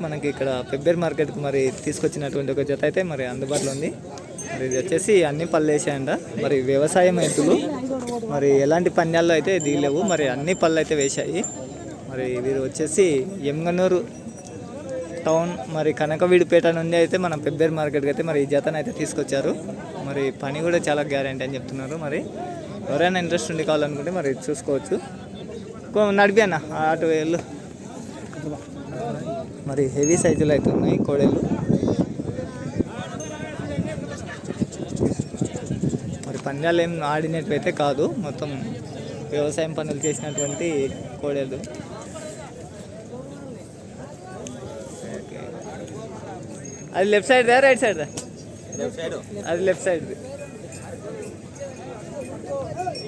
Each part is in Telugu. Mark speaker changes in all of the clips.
Speaker 1: మనకి ఇక్కడ పెబ్బేర్ మార్కెట్కి మరి తీసుకొచ్చినటువంటి ఒక జత అయితే మరి అందుబాటులో ఉంది. మరి ఇది వచ్చేసి అన్ని పళ్ళు వేసాయంట మరి వ్యవసాయం రైతులు మరి ఎలాంటి పన్యాల్లో అయితే దిగలేవు మరి అన్ని పళ్ళు అయితే వేశాయి. మరి వీరు వచ్చేసి ఎమ్గనూరు టౌన్ మరి కనకవీడిపేట నుండి అయితే మనం పెబ్బేర్ మార్కెట్కి అయితే మరి ఈ జతను అయితే తీసుకొచ్చారు. మరి పని కూడా చాలా గ్యారంటీ అని చెప్తున్నారు. మరి ఎవరైనా ఇంట్రెస్ట్ ఉండి కావాలనుకుంటే మరి చూసుకోవచ్చు. కో- నడిపి అన్న. అటు వెళ్ళు. మరి హెవీ సైజులు అయితే ఉన్నాయి కోడెలు. మరి పందాలు ఏం ఆడినట్టు అయితే కాదు మొత్తం వ్యవసాయం పనులు చేసినటువంటి కోడెలు. అది లెఫ్ట్ సైడ్ దా రైట్ సైడ్ దా అది లెఫ్ట్ సైడ్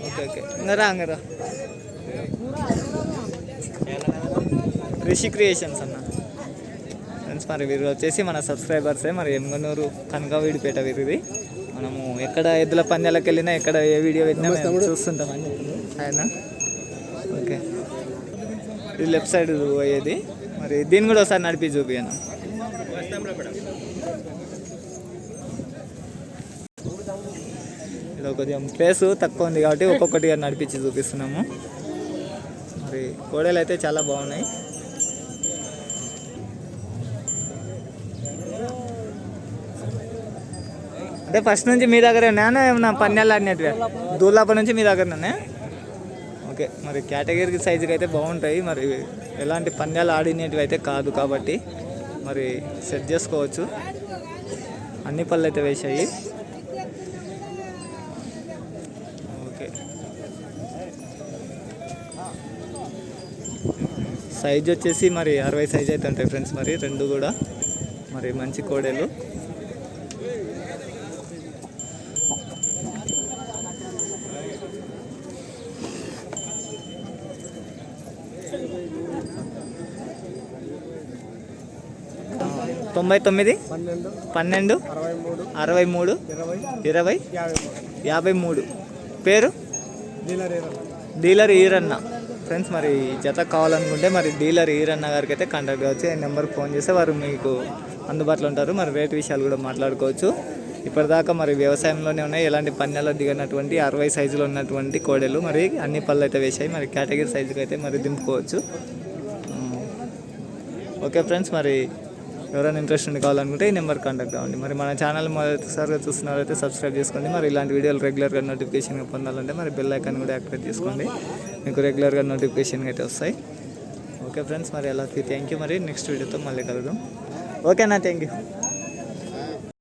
Speaker 1: ఓకే ఓకే. ఇంకా రా రా. రిషి క్రియేషన్స్ అన్నా. ఫ్రెండ్స్ మరి వీరు వచ్చేసి మన సబ్స్క్రైబర్సే. మరి ఎమ్గనూరు కనకవీడిపేట వీరిది. మనము ఎక్కడ ఎద్దుల పందాలకు వెళ్ళినా ఎక్కడ ఏ వీడియో పెట్టినా మేము చూస్తుంటామని ఆయన ఓకే. ఇది లెఫ్ట్ సైడ్ పోయేది. మరి దీన్ని కూడా ఒకసారి నడిపి చూపియాను. ఇది కొంచెం ప్లేస్ తక్కువ ఉంది కాబట్టి ఒక్కొక్కటిగా నడిపించి చూపిస్తున్నాము. మరి కోడలు అయితే చాలా బాగున్నాయి. అంటే ఫస్ట్ నుంచి మీ దగ్గర ఉన్నాయా? ఏమన్నా పన్నెళ్ళు ఆడినట్టుగా? దూలాప నుంచి మీ దగ్గర ఓకే మరి కేటగిరీ సైజుకి అయితే బాగుంటాయి. మరి ఎలాంటి పన్నెలు ఆడినవి అయితే కాదు కాబట్టి మరి సెట్ చేసుకోవచ్చు. అన్ని పళ్ళు అయితే వేసాయి ఓకే. సైజ్ వచ్చేసి మరి అరవై సైజ్ అయితే ఉంటాయి ఫ్రెండ్స్ మరి రెండు కూడా. మరి మంచి కోడేలు. తొంభై తొమ్మిది?
Speaker 2: పన్నెండు? అరవై మూడు? ఇరవై? యాభై మూడు.
Speaker 1: పేరు?
Speaker 2: డీలర్
Speaker 1: ఈరన్న. ఫ్రెండ్స్ మరి జత కావాలనుకుంటే మరి డీలర్ ఈరన్న గారికి అయితే కాంటాక్ట్ కావచ్చు. ఈ నెంబర్కి ఫోన్ చేస్తే వారు మీకు అందుబాటులో ఉంటారు. మరి రేట్ విషయాలు కూడా మాట్లాడుకోవచ్చు. ఇప్పటిదాకా మరి వ్యవసాయంలోనే ఉన్నాయి. ఎలాంటి పన్నెల్లో దిగినటువంటి అరవై సైజులో ఉన్నటువంటి కోడలు మరి అన్ని పళ్ళు అయితే వేసాయి మరి కేటగిరీ సైజుకి అయితే మరి దింపుకోవచ్చు. ఓకే ఫ్రెండ్స్ మరి ఎవరైనా ఇంట్రెస్ట్ ఉండి కావాలనుకుంటే ఈ నెంబర్ కాంటాక్ట్ అవ్వండి. మరి మన ఛానల్ మొదటిసారిగా చూస్తున్నారైతే సబ్స్క్రైబ్ చేసుకోండి. మరి ఇలాంటి వీడియోలు రెగ్యులర్గా నోటిఫికేషన్గా పొందాలంటే మరి బెల్ ఐకాన్ కూడా యాక్టివేట్ చేసుకోండి. మీకు రెగ్యులర్గా నోటిఫికేషన్ అయితే వస్తాయి. ఓకే ఫ్రెండ్స్ మరి ఎలా థ్యాంక్ యూ. మరి నెక్స్ట్ వీడియోతో మళ్ళీ కలుద్దాం. ఓకేనా థ్యాంక్ యూ.